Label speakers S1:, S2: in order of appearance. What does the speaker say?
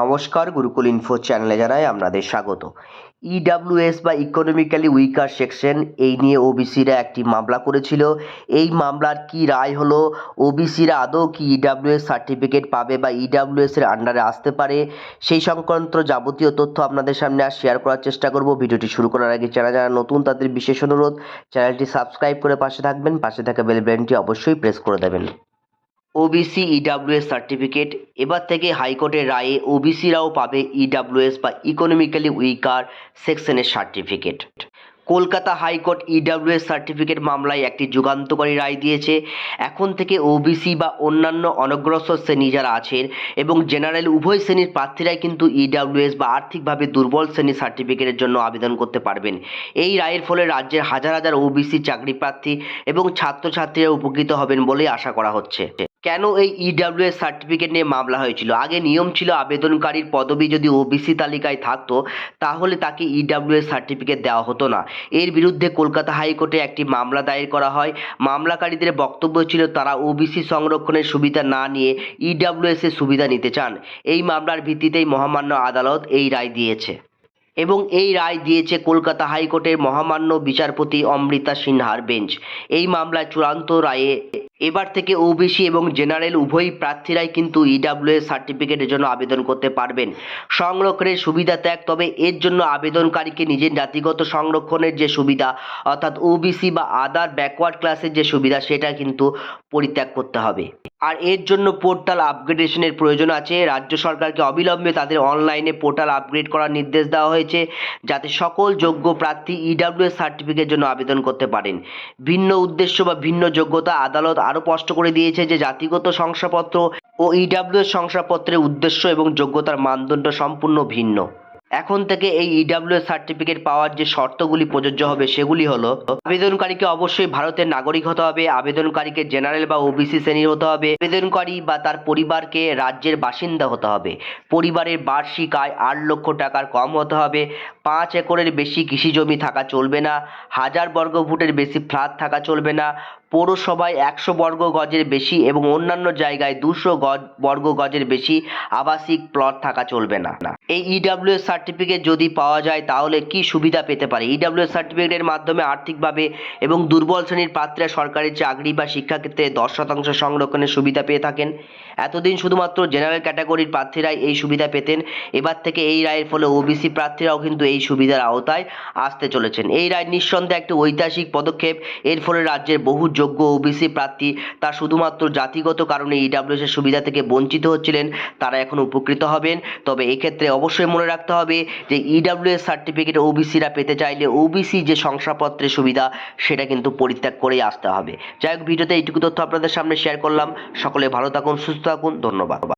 S1: নমস্কার, গুরুকুল ইনফো চ্যানেলে জানাই আপনাদের স্বাগত। ইডাব্লিউএস বা ইকোনমিক্যালি উইকার সেকশন এই নিয়ে ওবিসিরা একটি মামলা করেছিল। এই মামলার কি রায় হলো? ওবিসিরা আদৌ কি ইডাব্লিউএস সার্টিফিকেট পাবে বা ইডাব্লিউএস এর আন্ডারে আসতে পারে? সেই সংক্রান্ত যাবতীয় তথ্য আপনাদের সামনে আর শেয়ার করার চেষ্টা করব। ভিডিওটি শুরু করার আগে যারা যারা নতুন, তাদের বিশেষ অনুরোধ, চ্যানেলটি সাবস্ক্রাইব করে পাশে থাকবেন। পাশে থাকা বেল অবশ্যই প্রেস করে দেবেন। ওবিসি ইডাব্লিউএস সার্টিফিকেট এবার থেকে হাইকোর্টের রায়ে ওবিসিরাও পাবে ইডাব্লিউএস বা ইকোনমিক্যালি উইকার সেকশনের certificate Kolkata high court EWS certificate মামলায় একটি যুগান্তকারী রায় দিয়েছে। এখন থেকে ওবিসি বা অন্যান্য অনগ্রসর শ্রেণি যারা আছেন এবং জেনারেল উভয় শ্রেণির প্রার্থীরাই কিন্তু ইডাব্লিউএস বা আর্থিকভাবে দুর্বল শ্রেণির সার্টিফিকেটের জন্য আবেদন করতে পারবেন। এই রায়ের ফলে রাজ্যের হাজার হাজার ওবিসি চাকরি প্রার্থী এবং ছাত্রছাত্রীরা উপকৃত হবেন বলেই আশা করা হচ্ছে। কেন এই ইডাব্লিউএস সার্টিফিকেট নিয়ে মামলা হয়েছিল? আগে নিয়ম ছিল আবেদনকারীর পদবি যদি ওবিসি তালিকায় থাকতো, তাহলে তাকে ইডাব্লিউএস সার্টিফিকেট দেওয়া হতো না। এর বিরুদ্ধে কলকাতা হাইকোর্টে একটি মামলা দায়ের করা হয়। মামলাকারীদের বক্তব্য ছিল তারা ওবিসি সংরক্ষণের সুবিধা না নিয়ে ইডাব্লিউএস এর সুবিধা নিতে চান। এই মামলার ভিত্তিতেই মহামান্য আদালত এই রায় দিয়েছে। এবং এই রায় দিয়েছে কলকাতা হাইকোর্টের মহামান্য বিচারপতি অমৃতা সিনহার বেঞ্চ। এই মামলায় চূড়ান্ত রায়ে এবার থেকে ওবিসি এবং জেনারেল উভয় প্রার্থীরাই কিন্তু ইডাব্লিউএস সার্টিফিকেটের জন্য আবেদন করতে পারবেন। সংরক্ষণের সুবিধা ত্যাগ, তবে এর জন্য আবেদনকারীকে নিজের জাতিগত সংরক্ষণের যে সুবিধা, অর্থাৎ ওবিসি বা আদার ব্যাকওয়ার্ড ক্লাসের যে সুবিধা, সেটা কিন্তু পরিত্যাগ করতে হবে। আর এর জন্য পোর্টাল আপগ্রেডেশনের প্রয়োজন আছে। রাজ্য সরকারকে অবিলম্বে তাদের অনলাইনে পোর্টাল আপগ্রেড করার নির্দেশ দেওয়া হয়েছে, যাতে সকল যোগ্য প্রার্থী ইডাব্লিউএস সার্টিফিকেটের জন্য আবেদন করতে পারেন। ভিন্ন উদ্দেশ্য বা ভিন্ন যোগ্যতা আদালত আরও স্পষ্ট করে দিয়েছে যে জাতিগত শংসাপত্র ও ইডাব্লিউএস শংসাপত্রের উদ্দেশ্য এবং যোগ্যতার মানদণ্ড সম্পূর্ণ ভিন্ন। এখন থেকে এই ইডাব্লিউএস সার্টিফিকেট পাওয়ার যে শর্তগুলি প্রযোজ্য হবে সেগুলি হলো, আবেদনকারীকে অবশ্যই ভারতের নাগরিক হতে হবে, আবেদনকারীকে জেনারেল বা ওবিসি শ্রেণির হতে হবে, আবেদনকারী বা তার পরিবারকে রাজ্যের বাসিন্দা হতে হবে, পরিবারের বার্ষিক আয় আট লক্ষ টাকার কম হতে হবে, পাঁচ একরের বেশি কৃষি জমি থাকা চলবে না, হাজার বর্গ ফুটের বেশি ফ্ল্যাট থাকা চলবে না পৌরসভায় একশো বর্গ গজের বেশি এবং অন্যান্য জায়গায় দুশো গজ, বর্গ গজের বেশি আবাসিক প্লট থাকা চলবে না। এই ইডাব্লিউএস সার্টিফিকেট যদি পাওয়া যায়, তাহলে কি সুবিধা পেতে পারে? ইডাব্লিউএস সার্টিফিকেটের মাধ্যমে আর্থিকভাবে এবং দুর্বল শ্রেণির প্রার্থীরা সরকারি চাকরি বা শিক্ষাক্ষেত্রে দশ শতাংশ সংরক্ষণের সুবিধা পেয়ে থাকেন। এতদিন শুধুমাত্র জেনারেল ক্যাটাগরির প্রার্থীরাই এই সুবিধা পেতেন। এবার থেকে এই রায়ের ফলে ওবিসি প্রার্থীরাও কিন্তু এই সুবিধার আওতায় আসতে চলেছেন। এই রায় নিঃসন্দেহে একটি ঐতিহাসিক পদক্ষেপ। এর ফলে রাজ্যের বহু যোগ্য ওবিসি প্রার্থী তা শুধুমাত্র জাতিগত কারণে ইডাব্লিউএস এর সুবিধা থেকে বঞ্চিত হচ্ছিলেন, তারা এখন উপকৃত হবেন। তবে এক্ষেত্রে অবশ্যই মনে রাখতে হবে যে ইডাব্লিউএস সার্টিফিকেট ওবিসিরা পেতে চাইলে ওবিসি যে শংসাপত্রের সুবিধা, সেটা কিন্তু পরিত্যাগ করেই আসতে হবে। যাই হোক, ভিডিওতে এইটুকু তথ্য আপনাদের সামনে শেয়ার করলাম। সকলে ভালো থাকুন, সুস্থ থাকুন, ধন্যবাদ।